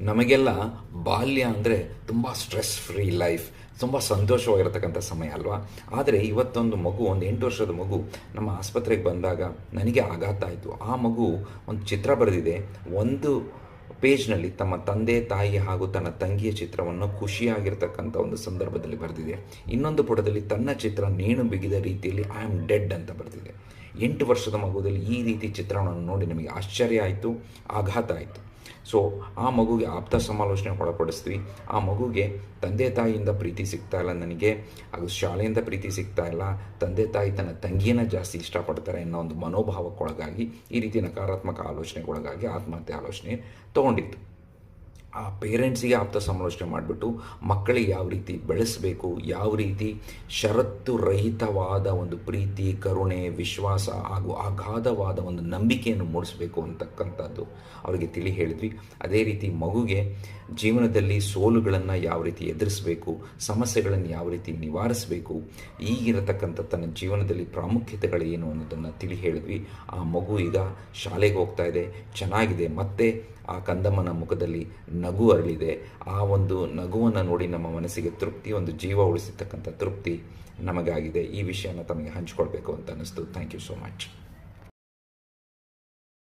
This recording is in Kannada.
ನಮಗೆಲ್ಲ ಬಾಲ್ಯ ಅಂದರೆ ತುಂಬ ಸ್ಟ್ರೆಸ್ ಫ್ರೀ ಲೈಫ್ ತುಂಬ ಸಂತೋಷವಾಗಿರತಕ್ಕಂಥ ಸಮಯ ಅಲ್ವಾ? ಆದರೆ ಇವತ್ತೊಂದು ಮಗು, ಒಂದು ಎಂಟು ವರ್ಷದ ಮಗು ನಮ್ಮ ಆಸ್ಪತ್ರೆಗೆ ಬಂದಾಗ ನನಗೆ ಆಘಾತ ಆಯಿತು. ಆ ಮಗು ಒಂದು ಚಿತ್ರ ಬರೆದಿದೆ. ಒಂದು ಪೇಜ್ನಲ್ಲಿ ತಮ್ಮ ತಂದೆ, ತಾಯಿ ಹಾಗೂ ತನ್ನ ತಂಗಿಯ ಚಿತ್ರವನ್ನು ಖುಷಿಯಾಗಿರ್ತಕ್ಕಂಥ ಒಂದು ಸಂದರ್ಭದಲ್ಲಿ ಬರೆದಿದೆ. ಇನ್ನೊಂದು ಪುಟದಲ್ಲಿ, ತನ್ನ ಚಿತ್ರ ನೇಣು ಬಿಗಿದ ರೀತಿಯಲ್ಲಿ ಐ ಆಮ್ ಡೆಡ್ ಅಂತ ಬರೆದಿದೆ. ಎಂಟು ವರ್ಷದ ಮಗುದಲ್ಲಿ ಈ ರೀತಿ ಚಿತ್ರವನ್ನು ನೋಡಿ ನಮಗೆ ಆಶ್ಚರ್ಯ ಆಯಿತು, ಆಘಾತ ಆಯಿತು. ಸೊ ಆ ಮಗುಗೆ ಆಪ್ತ ಸಮಾಲೋಚನೆ ಒಳಪಡಿಸ್ತೀವಿ. ಆ ಮಗುಗೆ ತಂದೆ ತಾಯಿಯಿಂದ ಪ್ರೀತಿ ಸಿಗ್ತಾ ಇಲ್ಲ ನನಗೆ. ಅದು ಶಾಲೆಯಿಂದ ಪ್ರೀತಿ ಸಿಗ್ತಾ ಇಲ್ಲ. ತಂದೆ ತಾಯಿ ತನ್ನ ತಂಗಿಯನ್ನು ಜಾಸ್ತಿ ಇಷ್ಟಪಡ್ತಾರೆ ಅನ್ನೋ ಒಂದು ಮನೋಭಾವಕ್ಕೊಳಗಾಗಿ ಈ ರೀತಿ ನಕಾರಾತ್ಮಕ ಆಲೋಚನೆಗೊಳಗಾಗಿ ಆತ್ಮಹತ್ಯೆ ಆಲೋಚನೆ ತೊಗೊಂಡಿತ್ತು ಆ ಪೇರೆಂಟ್ಸಿಗೆ ಆಪ್ತ ಸಮಾಲೋಚನೆ ಮಾಡಿಬಿಟ್ಟು ಮಕ್ಕಳಿಗೆ ಯಾವ ರೀತಿ ಬೆಳೆಸಬೇಕು, ಯಾವ ರೀತಿ ಷರತ್ತು ರಹಿತವಾದ ಒಂದು ಪ್ರೀತಿ, ಕರುಣೆ, ವಿಶ್ವಾಸ ಹಾಗೂ ಅಗಾಧವಾದ ಒಂದು ನಂಬಿಕೆಯನ್ನು ಮೂಡಿಸಬೇಕು ಅಂತಕ್ಕಂಥದ್ದು ಅವರಿಗೆ ತಿಳಿ ಹೇಳಿದ್ವಿ. ಅದೇ ರೀತಿ ಮಗುಗೆ ಜೀವನದಲ್ಲಿ ಸೋಲುಗಳನ್ನು ಯಾವ ರೀತಿ ಎದುರಿಸಬೇಕು, ಸಮಸ್ಯೆಗಳನ್ನು ಯಾವ ರೀತಿ ನಿವಾರಿಸಬೇಕು, ಈಗಿರತಕ್ಕಂಥ ತನ್ನ ಜೀವನದಲ್ಲಿ ಪ್ರಾಮುಖ್ಯತೆಗಳು ಏನು ಅನ್ನೋದನ್ನು ತಿಳಿ ಹೇಳಿದ್ವಿ. ಆ ಮಗು ಈಗ ಶಾಲೆಗೆ ಹೋಗ್ತಾ ಇದೆ, ಚೆನ್ನಾಗಿದೆ, ಮತ್ತೆ ಆ ಕಂದಮ್ಮನ ಮುಖದಲ್ಲಿ ನಗು ಅರಳಿದೆ. ಆ ಒಂದು ನಗುವನ್ನು ನೋಡಿ ನಮ್ಮ ಮನಸ್ಸಿಗೆ ತೃಪ್ತಿ, ಒಂದು ಜೀವ ಉಳಿಸಿರ್ತಕ್ಕಂಥ ತೃಪ್ತಿ ನಮಗಾಗಿದೆ. ಈ ವಿಷಯನ ತಮಗೆ ಹಂಚ್ಕೊಳ್ಬೇಕು ಅಂತ ಅನ್ನಿಸ್ತು. Thank you so much